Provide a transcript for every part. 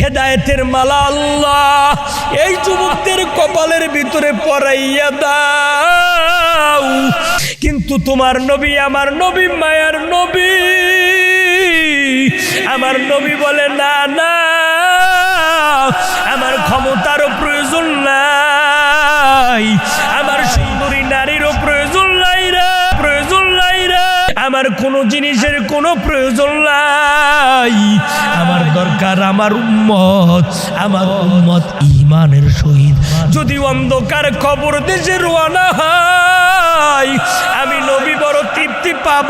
হেদায়েতের মালা আল্লাহ। এই যুবকদের কপালের ভিতরে পড়াইয়া দাও। কিন্তু তোমার নবী, আমার নবী, মায়ার নবী। আমার নবী বলে, না না, আমার ক্ষমতারও প্রয়োজন নাই। আমার সুন্দরী নারীরও আমার কোনো জিনিসের কোনো প্রয়োজন নাই। আমার দরকার আমার উম্মত আমার উম্মত ইমানের সহিত। যদি অন্ধকার খবর দেশে রোয়ানা হয়, আমি নবী বড় তৃপ্তি পাব,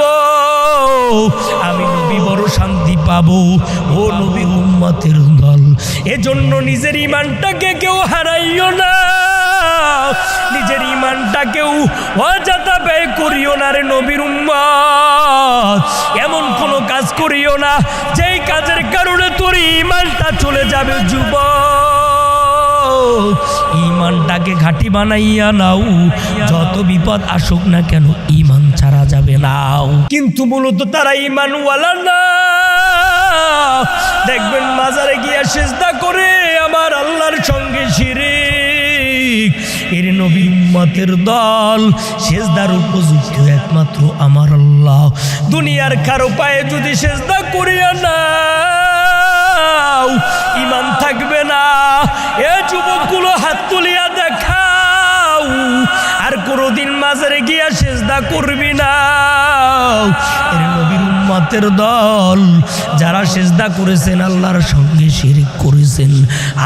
আমি নবী বড় শান্তি পাব। ও নবী উম্মতের এজন্য নিজের ইমানটাকে কেউ হারাইও না। নিজের ইমানটাকেও অযথা ব্যয় করিও না রে নবীর এমন কোনো কাজ করিও না, যেই কাজের কারণে তোর ইমানটা চলে যাবে যুবক। ইমানটাকে ঘাটি বানাইয়া নাও, যত বিপদ আসুক না কেন, ইমান ছাড়া যাবে নাও কিন্তু মূলত তারা ইমানওয়ালা না। দেখবেন মাজারে গিয়া সেজদা করে আমার আল্লাহর সঙ্গে শিরিক। এর নবী উম্মতের দল, সেজদার উপযুক্ত একমাত্র আমার আল্লাহ। দুনিয়ার কারও পায়ে যদি সেজদা করিয়া নাও ইমান থাকবে না। এ যুবকগুলো হাত তুলিয়া দেখাও, আর কোনোদিন মাজারে গিয়া সেজদা করবি না। নবীর উম্মতের দল যারা সেজদা করেছেন, আল্লাহর সঙ্গে শিরিক করেছেন।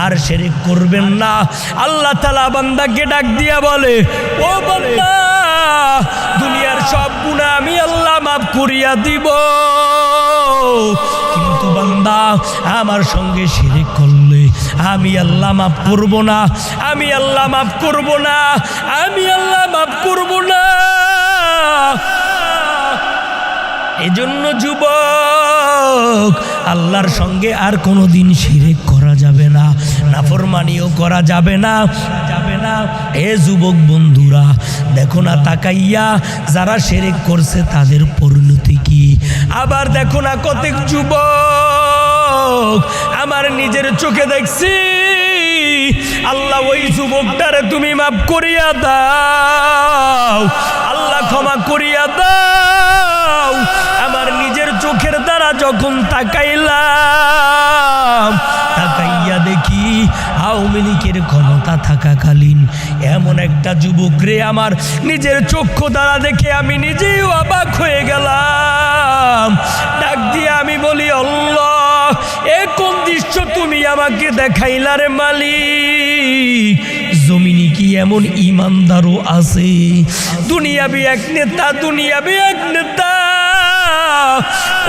আর শিরিক করবেন না। আল্লাহ তালা বান্দাকে ডাক দিয়া বলে, ও বান্দা, দুনিয়ার সব গুণা আমি আল্লাহ মাফ করিয়া দিব। কিন্তু বান্দা, আমার সঙ্গে শিরিক করলে আমি আল্লাহ মাফ করব না। আমি আল্লাহ মাফ করব না। আমি আল্লাহ মাফ করব না। এজন্য যুবক, আল্লাহর সঙ্গে আর কোনো দিন শিরেক করা যাবে না, নাফরমানিও করা যাবে না যাবে না। এ যুবক বন্ধুরা, দেখো না তাকাইয়া, যারা শিরেক করছে তাদের পরিণতি কি? আবার দেখো না কতক যুবক, আমার নিজের চোখে দেখছি, আল্লাহ ওই যুবকটারে তুমি মাফ করিয়া দাও। থাকাকালীন এমন একটা যুবক রে আমার, নিজের চক্ষু দ্বারা দেখে আমি নিজেই অবাক হয়ে গেলাম। ডাক দিয়ে আমি বলি, আল্লাহ, এ কোন দৃশ্য তুমি আমাকে দেখাইলা রে মালিক? জমিনি কি এমন ইমানদারও আছে? দুনিয়াবি এক নেতা, দুনিয়াবি এক নেতা।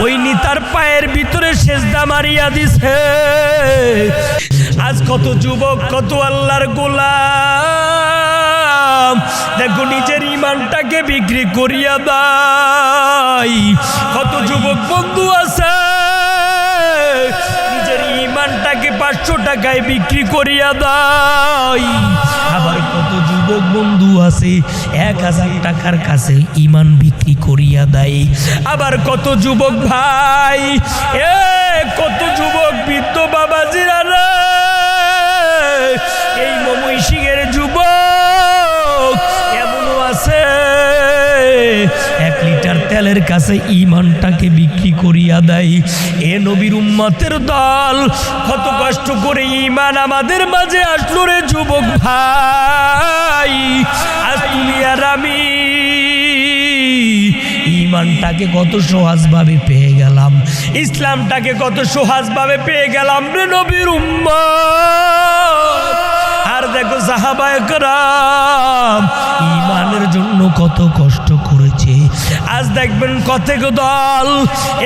ওই নেতার পায়ের ভিতরে সেজদা মারিয়া দিছে। আজ কত যুবক, কত আল্লাহর গোলাম। দেখো নিজের ইমানটাকে বিক্রি করিয়া দাই। কত যুবক বন্ধু আছে, নিজের ইমানটাকে পাঁচশো টাকায় বিক্রি করিয়া দাই। আবার কত যুবক বন্ধু আছে, এক হাজার টাকার কাছে ইমান বিক্রি করিয়া দেয় আবার কত যুবক ভাই, এ কত যুবক বৃদ্ধ বাবাজিরা লিটার কাছে ইমানটাকে বিক্রি করিয়া দেয়। এ নবীর উম্মতের দল, কত কষ্ট করে ইমান আমাদের মাঝে আসলো রে যুবক ভাই। আজ তুমি আর আমি ইমানটাকে কত সহজভাবে পেয়ে গেলাম, ইসলামটাকে কত সহজভাবে পেয়ে গেলাম রে নবীর উম্মত। আর দেখো সাহাবায়করাম ইমানের জন্য কত কষ্ট করেছে। আজ দেখবেন কতক দল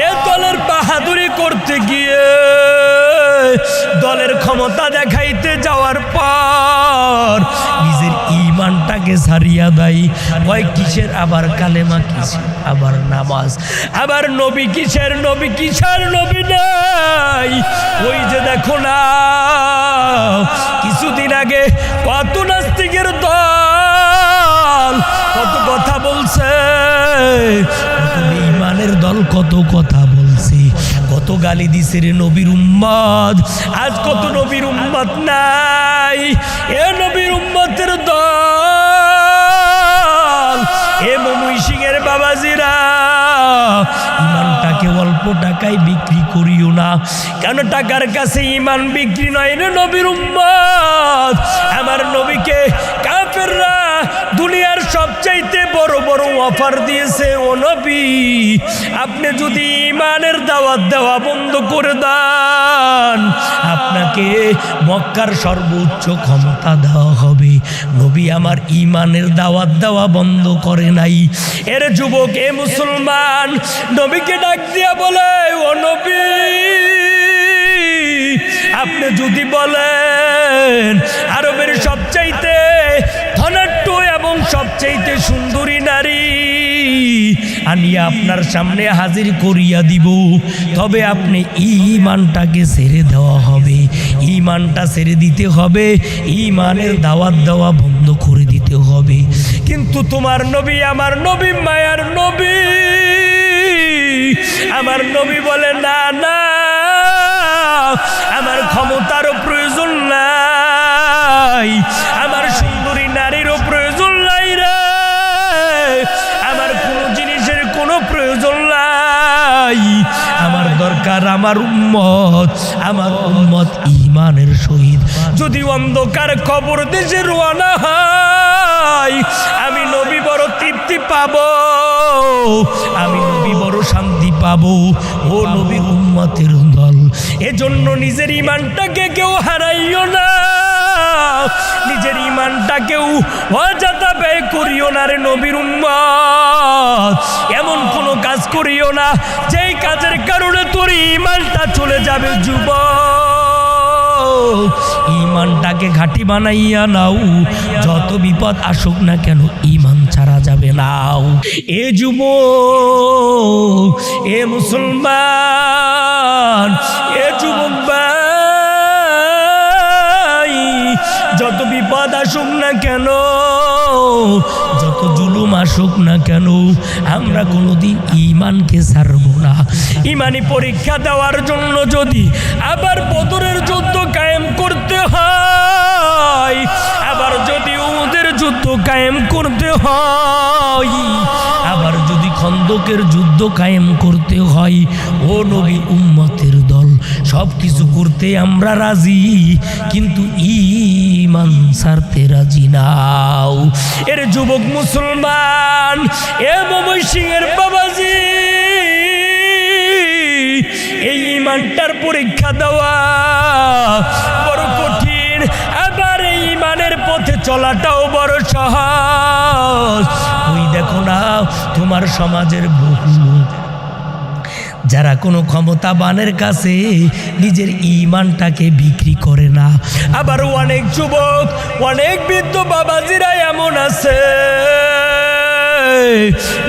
এ দলের বাহাদুরি করতে গিয়ে দলের ক্ষমতা দেখাইতে যাওয়ার পর নিজের ইমানটাকে সারিয়া দেয়। কয়, কিসের আবার কালেমা, কিসের আবার নামাজ? আবার নবী কিসের নবী কিসের নবী নাই? ওই যে দেখো না কিছুদিন আগে কত নাস্তিকের দল কত কথা বলছে বেঈমানের দল কত কথা বলছে, কত গালি দিছে রে নবীর উম্মদ। আজ কত নবীর উম্মত নাই, এ নবীর উম্মতের দল, এ মমুই সিংয়ের বাবাজিরা ইমানটাকে অল্প টাকায় বিক্রি করিও না। কেন টাকার কাছে ইমান বিক্রি নয় রে নবীর উম্মত? আমার নবীকে কাফেররা সবচাইতে বড় বড় অফার দিয়েছে ও নবী। আপনি যদি ইমানের দাওয়াত দেওয়া বন্ধ করে দেন, আপনাকে মক্কার সর্বোচ্চ ক্ষমতা দেওয়া হবে। নবী আমার ইমানের দাওয়াত দেওয়া বন্ধ করে নাই। এর যুবক, এ মুসলমান, নবীকে ডাক দিয়া বলে, ও নবী, আপনি যদি বলেন, আরবের ধনাঢ্য সবচাইতে সুন্দরী নারী, আমি আপনার সামনে হাজির করিয়া দিব। তবে আপনি ইমানটাকে ছেড়ে দেওয়া হবে। ইমানটা ছেড়ে দিতে হবে ইমানের দাওয়াত দেওয়া বন্ধ করে দিতে হবে। কিন্তু তোমার নবী, আমার নবী, মায়ার নবী, আমার নবী বলে, না না, আমার ক্ষমতারও প্রয়োজন নাই। আমার নাই আমার দরকার আমার উম্মত আমার উম্মত ইমানের সহিত যদি অন্ধকার খবর দেশে রোয়ানা হয়, আমি নবী বড় তৃপ্তি পাবো, আমি নবী বড় শান্তি পাবো। ও নবী উম্মতের দল, এজন্য নিজের ইমানটাকে কেউ হারাইও না। নিজের ইমানটা কেউ অযথা ব্যয় করিও না রে নবীর উম্মত এমন কোনো কাজ করিও না, যেই কাজের কারণে তোর ইমানটা চলে যাবে যুব ইমানটাকে ঘাটি বানাইয়া নাও, যত বিপদ আসুক না কেন ইমান ছাড়া যাবে নাও এ যুব এ মুসলমান, এ যুবক ভাই যত বিপদ আসুক না কেন, যত জুলুম আসুক না কেন, আমরা কোনোদিন ইমানকে ছাড়ব না। ইমানি পরীক্ষা দেওয়ার জন্য যদি আবার বদরের যুদ্ধ কায়েম করতে হয়, আবার যদি ওদের যুদ্ধ কায়েম করতে হয়, আবার যদি খন্দকের যুদ্ধ কায়েম করতে হয়, ও নবী উম্মতের সব কিছু করতে আমরা রাজি, কিন্তু ইমান ছাড়তে রাজি নাও। এর যুবক মুসলমান, এ মমই সিংয়ের বাবাজি, এই ইমানটার পরীক্ষা দেওয়া বড় কঠিন আবার এই ইমানের পথে চলাটাও বড় সহজ। ওই দেখো না, তোমার সমাজের বহু যারা কোনো ক্ষমতাবানের কাছে নিজের ইমানটাকে বিক্রি করে না। আবার অনেক যুবক, অনেক বৃদ্ধ বাবাজিরা এমন আছে।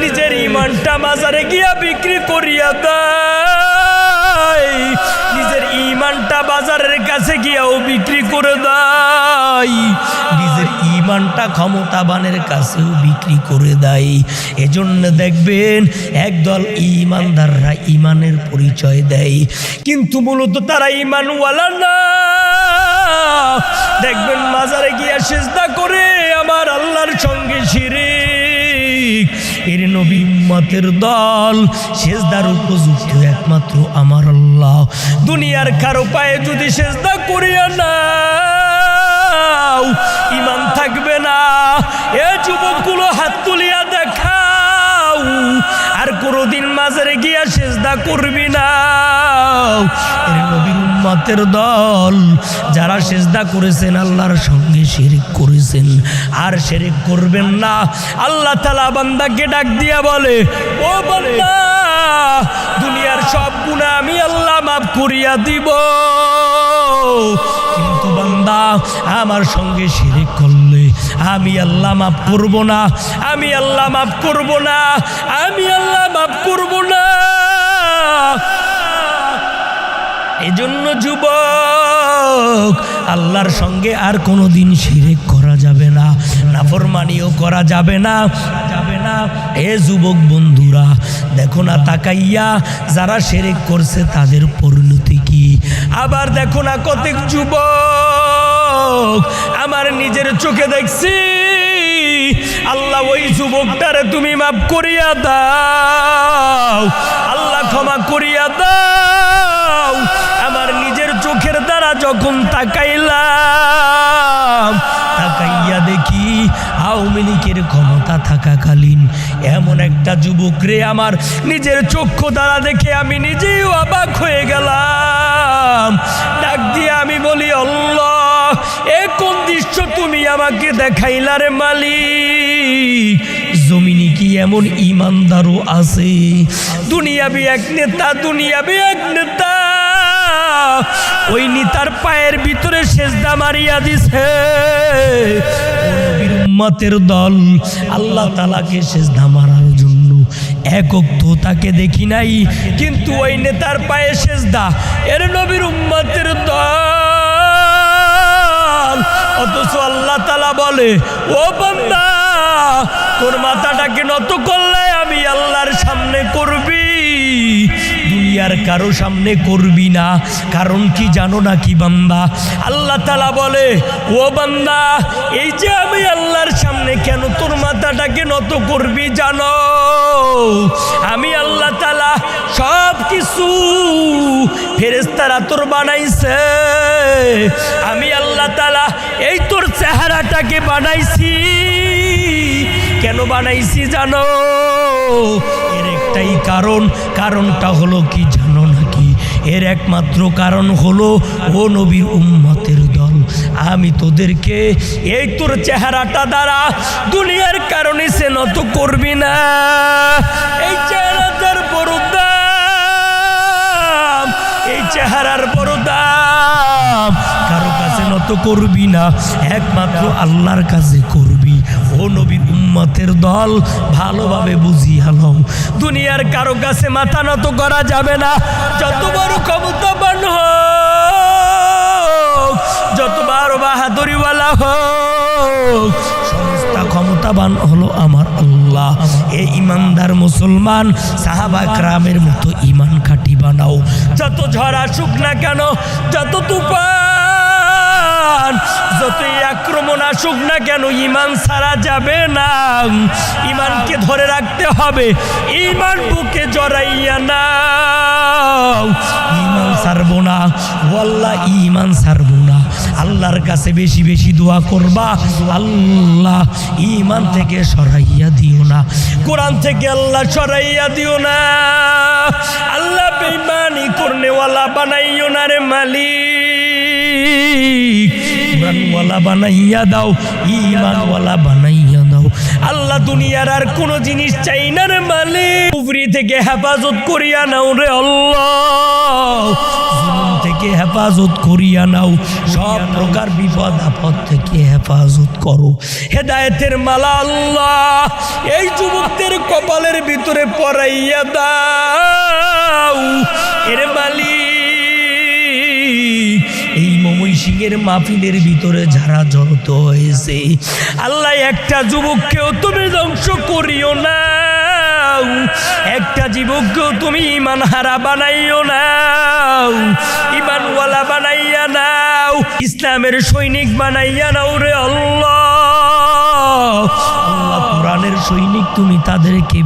নিজের ইমানটা বাজারে গিয়া বিক্রি করিয়া দেয়। নিজের ইমানটা বাজারের কাছে গিয়াও বিক্রি করে দেয়। নিজের ইমানটা ক্ষমতাবানের কাছেও বিক্রি করে দেয়। এজন্য দেখবেন একদল ইমানদাররা ইমানের পরিচয় দেয়। কিন্তু মূলত তারা ইমানওয়ালা না। দেখবেন মাজারে গিয়া সেজদা করে আমার আল্লাহর সঙ্গে শিরিক এর নবী উম্মতের দল, সেজদার উপযুক্ত একমাত্র আমার আল্লাহ। দুনিয়ার কারও পায়ে যদি সেজদা করিয়া না ইমান থাকবে না। এ যুবকগুলো হাত তুলিয়া দেখাও, আর কোনোদিন মাঝারে গিয়া সেজদা করবি না। উম্মতের দল যারা সেজদা করেছেন, আল্লাহর সঙ্গে শিরিক করেছেন। আর শিরিক করবেন না। আল্লাহ তালা বান্দাকে ডাক দিয়া বলে, ও দুনিয়ার সব গুণা আমি আল্লাহ মাফ করিয়া দিব। কিন্তু বান্দা, আমার সঙ্গে শিরিক করলে আমি আল্লাহ মাফ করব না। আমি আল্লাহ মাফ করব না। আমি আল্লাহ মাফ করব না। এজন্য যুবক, আল্লাহর সঙ্গে আর কোনো দিন শিরেক করা যাবে না, নাফরমানিও করা যাবে না যাবে না। এ যুবক বন্ধুরা, দেখো না তাকাইয়া, যারা সেরেক করছে তাদের পরিণতি কি? আবার দেখো না কতক যুবক, আমার নিজের চোখে দেখছি, আল্লাহ ওই যুবকটারে তুমি মাফ করিয়া দাও, আল্লাহ ক্ষমা করিয়া দাও। দ্বারা যখন তাকাইলাম, তাকাইয়া দেখি আওয়ামী লীগের ক্ষমতা থাকাকালীন এমন একটা যুবক রে আমার নিজের চক্ষু দ্বারা দেখে আমি নিজেও অবাক হয়ে গেলাম। ডাক দিয়ে আমি বলি, আল্লাহ, এ কোন দৃশ্য তুমি আমাকে দেখাইলা রে মালিক? জমিনে কি এমন ইমানদারও আছে? দুনিয়াবি এক নেতা, দুনিয়াবি এক নেতা ওই নিতার পায়ের ভিতরে সেজদা মারিয়া দিছে। দল আল্লাহ তালাকে সেজদা মারার জন্য একক তো তাকে দেখি নাই, কিন্তু ওই নেতার পায়ে সেজদা। এর নবীর দল। অথচ আল্লাহ তালা বলে, ও বান্দা, তোর মাথাটাকে নত করলে আমি আল্লাহর সামনে করবি। দুনিয়ার কারও সামনে করবি না। কারণ কি জানো না কি বান্দা? আল্লাহ তালা বলে, ও বান্দা, এই যে আমি আল্লাহর সামনে কেন তোর মাথাটাকে নত করবি জানো? আমি আল্লাহ তালা সব কিছু ফেরেস্তারা তোর বানাইছে। আমি আল্লাহ তালা এই তোর চেহারাটাকে বানাইছি। কেন বানাইছি জানো? একটাই কারণ, কারণটা হলো কি জানো নাকি? এর একমাত্র কারণ হলো, ও নবীর উম্মতের দল। আমি তোদেরকে এই তোর চেহারাটা দ্বারা দুনিয়ার কারণে সে নত করবি না। এই চেহারাটার বড় দাম, এই চেহারার বড় দাম। কারও কাছে নত করবি না, একমাত্র আল্লাহর কাছে করবি উম্মতের দল ভালোভাবে বুঝিয়া লও দুনিয়ার কারও কাছে মাথা নত করা যাবে না। যত বড় ক্ষমতাবান হোক, যত বড় বাহাদুরিওয়ালা হোক, সমস্ত ক্ষমতাবান হলো আমার আল্লাহ। এই ইমানদার মুসলমান, সাহাবা ক্রামের মতো ইমান খাটি বানাও। যত ঝড় আসুক না কেন, যত তুফান যতই আক্রমণ আসুক না কেন, ইমান ছাড়া যাবে না। ইমানকে ধরে রাখতে হবে, ইমান বুকে জড়াইয়া নাও। ইমান ছাড়বো না, ওয়াল্লাহ, ইমান ছাড়বো না। আল্লাহর কাছে বেশি বেশি দোয়া করবা, আল্লাহ, ইমান থেকে সরাইয়া দিও না। কোরআন থেকে আল্লাহ সরাইয়া দিও না। আল্লাহ বেইমানি করনেওয়ালা বানাইও না রে মালিক। ইমানওয়ালা বানাইয়া দাও, ইমানওয়ালা বানাইয়া আল্লাহ দুনিয়ার আর জিনিস চাই না রে থেকে হেফাজত করিয়া নাও রে থেকে হেফাজত করিয়া নাও। সব প্রকার বিপদ আপদ থেকে হেফাজত করো। হেদায়েতের মালা আল্লাহ, এই যুবকদের কপালের ভিতরে পড়াইয়া দাও। এর মালিক মমৈশিংয়ের মাহফিলের ভিতরে যারা জড়ত হয়েছে, আল্লাহ একটা যুবককেও তুমি ধ্বংস করিও না। একটা যুবককেও তুমি ইমান হারা বানাইও না। ইমানওয়ালা বানাইয়া নাও, ইসলামের সৈনিক বানাইয়া নাও রে আল্লাহ। সৈনিক তুমি তাদেরকে